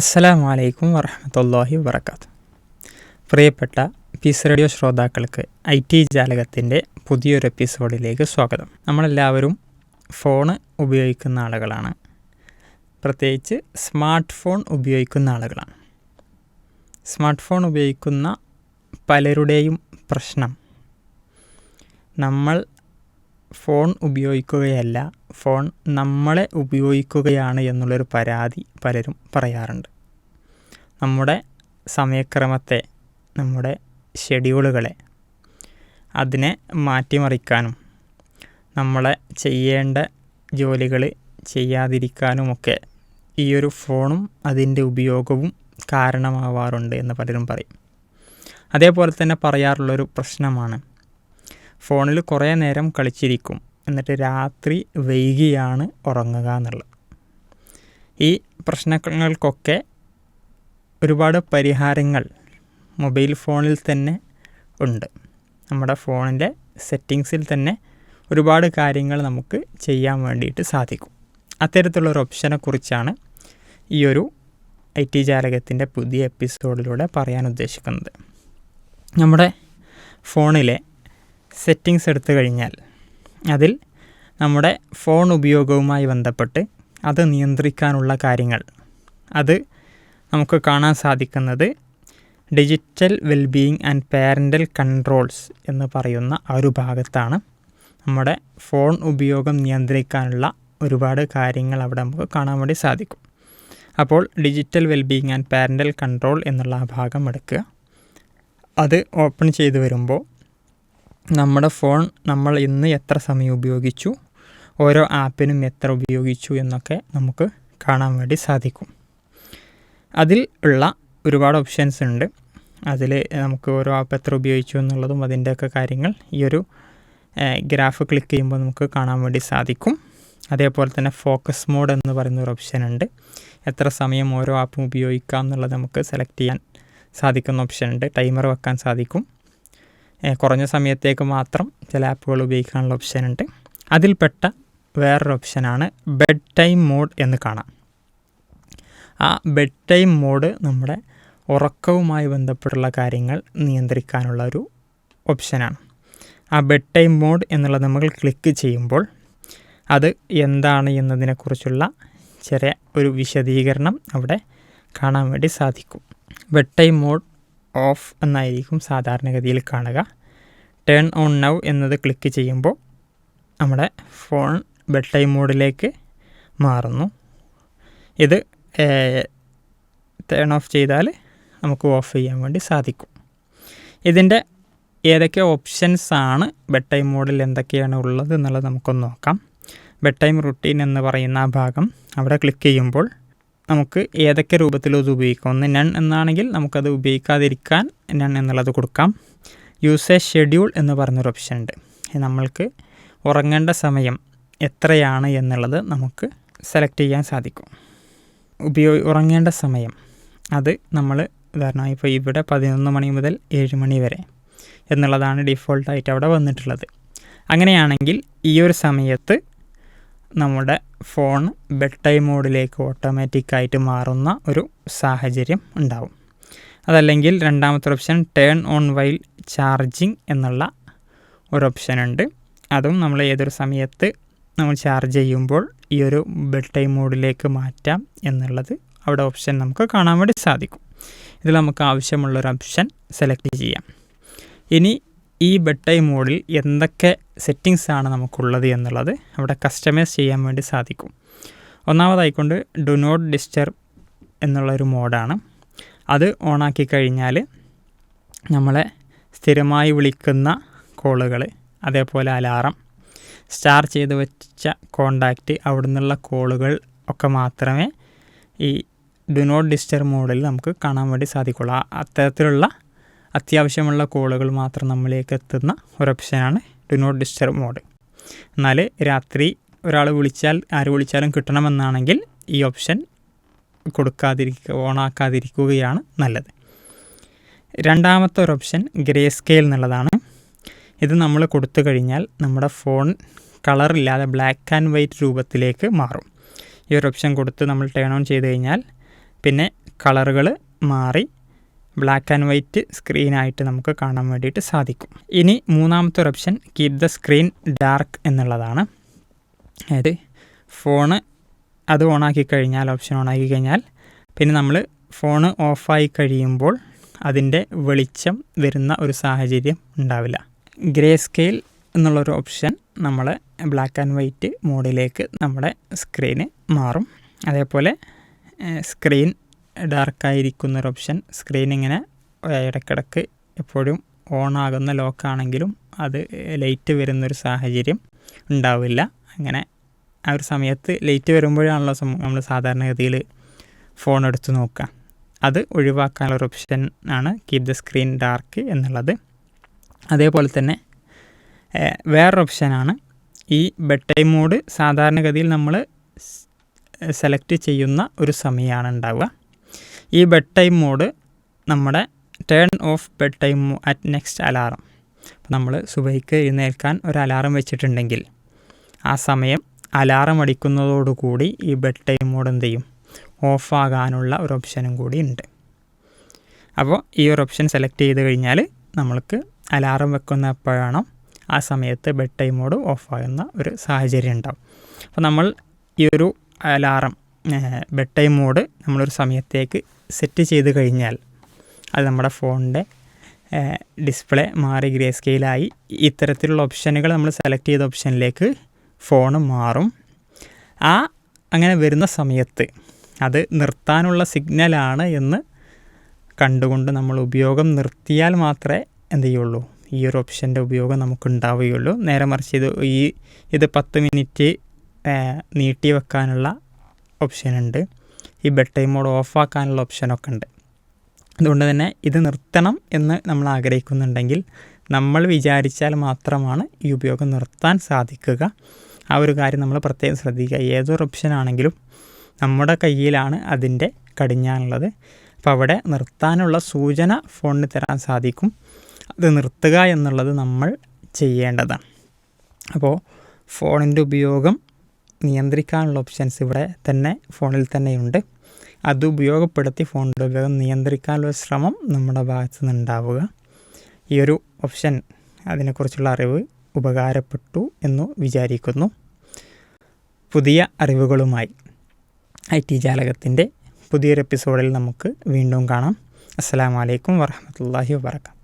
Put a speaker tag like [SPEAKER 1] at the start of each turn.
[SPEAKER 1] അസ്സലാമു അലൈക്കും വറഹമത്തല്ലാഹി വബർക്കാത്തു പ്രിയപ്പെട്ട പീസ് റേഡിയോ ശ്രോതാക്കൾക്ക് ഐ ടി ജാലകത്തിന്റെ പുതിയൊരു എപ്പിസോഡിലേക്ക് സ്വാഗതം. നമ്മളെല്ലാവരും ഫോണ് ഉപയോഗിക്കുന്ന ആളുകളാണ്. പ്രത്യേകിച്ച് സ്മാർട്ട് ഫോൺ ഉപയോഗിക്കുന്ന ആളുകളാണ്. സ്മാർട്ട് ഫോൺ ഉപയോഗിക്കുന്ന പലരുടെയും പ്രശ്നം. നമ്മൾ ഫോൺ ഉപയോഗിക്കുകയല്ല ഫോൺ നമ്മളെ ഉപയോഗിക്കുകയാണ് എന്നുള്ളൊരു പരാതി പലരും പറയാറുണ്ട്. നമ്മുടെ സമയക്രമത്തെ നമ്മുടെ ഷെഡ്യൂളുകളെ അതിനെ മാറ്റിമറിക്കാനും നമ്മളെ ചെയ്യേണ്ട ജോലികൾ ചെയ്യാതിരിക്കാനുമൊക്കെ ഈ ഒരു ഫോണും അതിന്റെ ഉപയോഗവും കാരണമാവാറുണ്ട് എന്ന് പലരും പറയും. അതേപോലെ തന്നെ പറയാറുള്ളൊരു പ്രശ്നമാണ് ഫോണിൽ കുറേ നേരം കളിച്ചിരിക്കും എന്നിട്ട് രാത്രി വൈകിയാണ് ഉറങ്ങുക എന്നുള്ളത്. ഈ പ്രശ്നങ്ങൾക്കൊക്കെ ഒരുപാട് പരിഹാരങ്ങൾ മൊബൈൽ ഫോണിൽ തന്നെ ഉണ്ട്. നമ്മുടെ ഫോണിന്റെ സെറ്റിങ്സിൽ തന്നെ ഒരുപാട് കാര്യങ്ങൾ നമുക്ക് ചെയ്യാൻ വേണ്ടിയിട്ട് സാധിക്കും. അത്തരത്തിലുള്ള ഒരു ഓപ്ഷനെക്കുറിച്ചാണ് ഈ ഒരു ഐ ടി ജാലകത്തിന്റെ പുതിയ എപ്പിസോഡിലൂടെ പറയാൻ ഉദ്ദേശിക്കുന്നത്. നമ്മുടെ ഫോണിലെ സെറ്റിങ്സ് എടുത്തു കഴിഞ്ഞാൽ അതിൽ നമ്മുടെ ഫോൺ ഉപയോഗവുമായി ബന്ധപ്പെട്ട് അത് നിയന്ത്രിക്കാനുള്ള കാര്യങ്ങൾ. അത് നമുക്ക് കാണാൻ സാധിക്കുന്നത് digital wellbeing and parental controls എന്ന് പറയുന്ന ആ ഒരു ഭാഗത്താണ് നമ്മുടെ ഫോൺ ഉപയോഗം നിയന്ത്രിക്കാനുള്ള ഒരുപാട് കാര്യങ്ങൾ അവിടെ നമുക്ക് കാണാൻ വേണ്ടി സാധിക്കും. അപ്പോൾ digital wellbeing and parental control എന്നുള്ള ആ ഭാഗം എടുക്കുക. അത് ഓപ്പൺ ചെയ്ത് വരുമ്പോൾ നമ്മുടെ ഫോൺ നമ്മൾ ഇന്ന് എത്ര സമയം ഉപയോഗിച്ചു ഓരോ ആപ്പിനും എത്ര ഉപയോഗിച്ചു എന്നൊക്കെ നമുക്ക് കാണാൻ വേണ്ടി സാധിക്കും. അതിൽ ഉള്ള ഒരുപാട് ഓപ്ഷൻസ് ഉണ്ട്. അതിൽ നമുക്ക് ഓരോ ആപ്പ് എത്ര ഉപയോഗിച്ചു എന്നുള്ളതും അതിന്റെയൊക്കെ കാര്യങ്ങൾ ഈ ഒരു ഗ്രാഫ് ക്ലിക്ക് ചെയ്യുമ്പോൾ നമുക്ക് കാണാൻ വേണ്ടി സാധിക്കും. അതേപോലെ തന്നെ ഫോക്കസ് മോഡ് എന്ന് പറയുന്ന ഒരു ഓപ്ഷൻ ഉണ്ട്. എത്ര സമയം ഓരോ ആപ്പും ഉപയോഗിക്കാം എന്നുള്ളത് നമുക്ക് സെലക്ട് ചെയ്യാൻ സാധിക്കുന്ന ഓപ്ഷൻ ഉണ്ട്. ടൈമർ വെക്കാൻ സാധിക്കും. കുറഞ്ഞ സമയത്തേക്ക് മാത്രം ചില ആപ്പുകൾ ഉപയോഗിക്കാനുള്ള ഓപ്ഷൻ ഉണ്ട്. അതിൽപ്പെട്ട വേറൊരു ഓപ്ഷനാണ് ബെഡ് ടൈം മോഡ് എന്ന് കാണാം. ആ ബെഡ് ടൈം മോഡ് നമ്മുടെ ഉറക്കവുമായി ബന്ധപ്പെട്ടുള്ള കാര്യങ്ങൾ നിയന്ത്രിക്കാനുള്ള ഒരു ഓപ്ഷനാണ് ആ ബെഡ് ടൈം മോഡ് എന്നുള്ളത് നമ്മൾ ക്ലിക്ക് ചെയ്യുമ്പോൾ അത് എന്താണ് എന്നതിനെക്കുറിച്ചുള്ള ചെറിയ ഒരു വിശദീകരണം അവിടെ കാണാൻ വേണ്ടി സാധിക്കും. ബെഡ് ടൈം മോഡ് ഓഫ് എന്നായിരിക്കും സാധാരണഗതിയിൽ കാണുക. ടേൺ ഓൺ നൗ എന്നത് ക്ലിക്ക് ചെയ്യുമ്പോൾ നമ്മുടെ ഫോൺ ബെഡ് ടൈം മോഡിലേക്ക് മാറുന്നു. ഇത് ടേൺ ഓഫ് ചെയ്താൽ നമുക്ക് ഓഫ് ചെയ്യാൻ വേണ്ടി സാധിക്കും. ഇതിന്റെ ഏതൊക്കെ ഓപ്ഷൻസ് ആണ് ബെഡ് ടൈം മോഡിൽ എന്തൊക്കെയാണ് ഉള്ളത് എന്നുള്ളത് നമുക്കൊന്ന് നോക്കാം. ബെഡ് ടൈം റുട്ടീൻ എന്ന് പറയുന്ന ആ ഭാഗം അവിടെ ക്ലിക്ക് ചെയ്യുമ്പോൾ നമുക്ക് ഏതൊക്കെ രൂപത്തിലും ഇത് ഉപയോഗിക്കാം? ഒന്ന് നൺ എന്നാണെങ്കിൽ നമുക്കത് ഉപയോഗിക്കാതിരിക്കാൻ നൺ എന്നുള്ളത് കൊടുക്കാം. യൂസ് എ ഷെഡ്യൂൾ എന്ന് പറഞ്ഞൊരു ഓപ്ഷൻ ഉണ്ട്. നമ്മൾക്ക് ഉറങ്ങേണ്ട സമയം എത്രയാണ് എന്നുള്ളത് നമുക്ക് സെലക്ട് ചെയ്യാൻ സാധിക്കും. ഉപയോഗ ഉറങ്ങേണ്ട സമയം. അത് നമ്മൾ ഉദാഹരണമായി ഇപ്പോൾ ഇവിടെ പതിനൊന്ന് മണി മുതൽ ഏഴ് മണി വരെ എന്നുള്ളതാണ് ഡിഫോൾട്ടായിട്ട് അവിടെ വന്നിട്ടുള്ളത്. അങ്ങനെയാണെങ്കിൽ ഈ ഒരു സമയത്ത് നമ്മുടെ ഫോൺ ബെഡ് ടൈം മോഡിലേക്ക് ഓട്ടോമാറ്റിക് ആയിട്ട് മാറുന്ന ഒരു സാഹചര്യം ഉണ്ടാവും. അതല്ലെങ്കിൽ രണ്ടാമത്തെ option turn on while charging എന്നുള്ള ഒരു ഓപ്ഷൻ ഉണ്ട്. അതും നമ്മൾ ഏതൊരു സമയത്ത് നമ്മൾ ചാർജ് ചെയ്യുമ്പോൾ ഈ ഒരു ബെഡ് ടൈം മോഡിലേക്ക് മാറ്റാം എന്നുള്ളത് അവിടെ ഓപ്ഷൻ നമുക്ക് കാണാൻ വേണ്ടി സാധിക്കും. ഇതിൽ നമുക്ക് ആവശ്യമുള്ളൊരു ഓപ്ഷൻ സെലക്ട് ചെയ്യാം. ഇനി ഈ ബെഡ് ടൈം മോഡിൽ എന്തൊക്കെ സെറ്റിങ്സ് ആണ് നമുക്കുള്ളത് എന്നുള്ളത് അവിടെ കസ്റ്റമൈസ് ചെയ്യാൻ വേണ്ടി സാധിക്കും. ഒന്നാമതായിക്കൊണ്ട് ഡു നോട്ട് ഡിസ്റ്റർബ് എന്നുള്ളൊരു മോഡാണ്. അത് ഓൺ ആക്കി കഴിഞ്ഞാൽ നമ്മളെ സ്ഥിരമായി വിളിക്കുന്ന കോളുകൾ അതേപോലെ അലാറം സ്റ്റാർ ചെയ്ത് വെച്ച കോണ്ടാക്റ്റ് അവിടെ നിന്നുള്ള കോളുകൾ ഒക്കെ മാത്രമേ ഈ ഡു നോട്ട് ഡിസ്റ്റർബ് മോഡിൽ നമുക്ക് കാണാൻ വേണ്ടി സാധിക്കുള്ളൂ. അത്തരത്തിലുള്ള അത്യാവശ്യമുള്ള കോളുകൾ മാത്രം നമ്മളിലേക്ക് എത്തുന്ന ഒരു ഓപ്ഷനാണ് ഡു നോട്ട് ഡിസ്റ്റർബ് മോഡ് എന്നാൽ രാത്രി ഒരാൾ വിളിച്ചാൽ ആര് വിളിച്ചാലും കിട്ടണമെന്നാണെങ്കിൽ ഈ ഓപ്ഷൻ കൊടുക്കാതിരിക്കുക ഓണാക്കാതിരിക്കുകയാണ് നല്ലത്. രണ്ടാമത്തെ ഒരു ഓപ്ഷൻ ഗ്രേ സ്കെയിൽ എന്നുള്ളതാണ്. ഇത് നമ്മൾ കൊടുത്തു കഴിഞ്ഞാൽ നമ്മുടെ ഫോൺ കളറില്ലാതെ ബ്ലാക്ക് ആൻഡ് വൈറ്റ് രൂപത്തിലേക്ക് മാറും. ഈ ഒരു ഓപ്ഷൻ കൊടുത്ത് നമ്മൾ ടേൺ ഓൺ ചെയ്ത് കഴിഞ്ഞാൽ പിന്നെ കളറുകൾ മാറി ബ്ലാക്ക് ആൻഡ് വൈറ്റ് സ്ക്രീനായിട്ട് നമുക്ക് കാണാൻ വേണ്ടിയിട്ട് സാധിക്കും. ഇനി മൂന്നാമത്തെ ഒരു option keep the screen dark എന്നുള്ളതാണ്. അതായത് ഫോണ് അത് ഓണാക്കി കഴിഞ്ഞാൽ ഓപ്ഷൻ ഓണാക്കി കഴിഞ്ഞാൽ പിന്നെ നമ്മൾ ഫോണ് ഓഫായി കഴിയുമ്പോൾ അതിന്റെ വെളിച്ചം വരുന്ന ഒരു സാഹചര്യം ഉണ്ടാവില്ല. ഗ്രേ സ്കെയിൽ എന്നുള്ളൊരു ഓപ്ഷൻ നമ്മൾ ബ്ലാക്ക് ആൻഡ് വൈറ്റ് മോഡിലേക്ക് നമ്മുടെ സ്ക്രീന് മാറും. അതേപോലെ സ്ക്രീൻ ഡാർക്കായിരിക്കുന്ന ഒരു ഓപ്ഷൻ സ്ക്രീൻ ഇങ്ങനെ ഇടയ്ക്കിടയ്ക്ക് എപ്പോഴും ഓൺ ആകുന്ന ലോക്കാണെങ്കിലും അത് ലൈറ്റ് വരുന്നൊരു സാഹചര്യം ഉണ്ടാവില്ല. അങ്ങനെ ആ ഒരു സമയത്ത് ലൈറ്റ് വരുമ്പോഴാണല്ലോ നമ്മൾ സാധാരണഗതിയിൽ ഫോൺ എടുത്ത് നോക്കുക. അത് ഒഴിവാക്കാനുള്ള ഓപ്ഷൻ ആണ് കീപ് ദ സ്ക്രീൻ ഡാർക്ക് എന്നുള്ളത്. അതേപോലെ തന്നെ വേറൊരു ഓപ്ഷനാണ് ഈ ബെഡ് ടൈം മോഡ് സാധാരണഗതിയിൽ നമ്മൾ സെലക്ട് ചെയ്യുന്ന ഒരു സമയമാണ് ഉണ്ടാവുക. ഈ ബെഡ് ടൈം മോഡ് നമ്മുടെ turn off bed time at next alarm അപ്പോൾ നമ്മൾ സുബൈക്ക് എഴുന്നേൽക്കാൻ ഒരു അലാറം വെച്ചിട്ടുണ്ടെങ്കിൽ ആ സമയം അലാറം അടിക്കുന്നതോടുകൂടി ഈ ബെഡ് ടൈം മോഡ് എന്ത് ചെയ്യും? ഓഫാകാനുള്ള ഒരു ഓപ്ഷനും കൂടി ഉണ്ട്. അപ്പോൾ ഈ ഒരു ഓപ്ഷൻ സെലക്ട് ചെയ്ത് കഴിഞ്ഞാൽ നമ്മൾക്ക് അലാറം വെക്കുന്ന എപ്പോഴാണോ ആ സമയത്ത് ബെഡ് ടൈം മോഡ് ഓഫാകുന്ന ഒരു സാഹചര്യം ഉണ്ടാവും. അപ്പോൾ നമ്മൾ ഈ ഒരു അലാറം ബെഡ് ടൈം മോഡ് നമ്മളൊരു സമയത്തേക്ക് സെറ്റ് ചെയ്ത് കഴിഞ്ഞാൽ അത് നമ്മുടെ ഫോണിന്റെ ഡിസ്പ്ലേ മാറി ഗ്രേ സ്കെയിലായി ഇത്തരത്തിലുള്ള ഓപ്ഷനുകൾ നമ്മൾ സെലക്ട് ചെയ്ത ഓപ്ഷനിലേക്ക് ഫോൺ മാറും. ആ അങ്ങനെ വരുന്ന സമയത്ത് അത് നിർത്താനുള്ള സിഗ്നലാണ് എന്ന് കണ്ടുകൊണ്ട് നമ്മൾ ഉപയോഗം നിർത്തിയാൽ മാത്രമേ എന്ത് ചെയ്യുള്ളൂ? ഈ ഒരു ഓപ്ഷന്റെ ഉപയോഗം നമുക്ക് ഉണ്ടാവുകയുള്ളൂ. നേരെ മറിച്ച് ഇത് ഈ ഇത് പത്ത് മിനിറ്റ് നീട്ടി വെക്കാനുള്ള ഓപ്ഷനുണ്ട് ഈ ബെഡ് ടൈം മോഡ് ഓഫാക്കാനുള്ള ഓപ്ഷനൊക്കെ ഉണ്ട്. അതുകൊണ്ട് തന്നെ ഇത് നിർത്തണം എന്ന് നമ്മൾ ആഗ്രഹിക്കുന്നുണ്ടെങ്കിൽ നമ്മൾ വിചാരിച്ചാൽ മാത്രമാണ് ഈ ഉപയോഗം നിർത്താൻ സാധിക്കുക. ആ ഒരു കാര്യം നമ്മൾ പ്രത്യേകം ശ്രദ്ധിക്കുക. ഏതൊരു ഓപ്ഷൻ ആണെങ്കിലും നമ്മുടെ കയ്യിലാണ് അതിന്റെ കടിഞ്ഞാനുള്ളത്. അപ്പോൾ അവിടെ നിർത്താനുള്ള സൂചന ഫോണിന് തരാൻ സാധിക്കും. അത് നിർത്തുക എന്നുള്ളത് നമ്മൾ ചെയ്യേണ്ടതാണ്. അപ്പോൾ ഫോണിന്റെ ഉപയോഗം നിയന്ത്രിക്കാനുള്ള ഓപ്ഷൻസ് ഇവിടെ തന്നെ ഫോണിൽ തന്നെയുണ്ട് അത് ഉപയോഗപ്പെടുത്തി ഫോണിന്റെ ഉപയോഗം നിയന്ത്രിക്കാനുള്ള ശ്രമം നമ്മുടെ ഭാഗത്തു നിന്നുണ്ടാവുക. ഈ ഒരു ഓപ്ഷൻ അതിനെക്കുറിച്ചുള്ള അറിവ് ഉപകാരപ്പെട്ടു എന്ന് വിചാരിക്കുന്നു. പുതിയ അറിവുകളുമായി ഐ ടി ജാലകത്തിന്റെ പുതിയൊരു എപ്പിസോഡിൽ നമുക്ക് വീണ്ടും കാണാം. അസ്സാം വലൈക്കും വാഹമത്തല്ലാഹി വാബർക്കാത്തു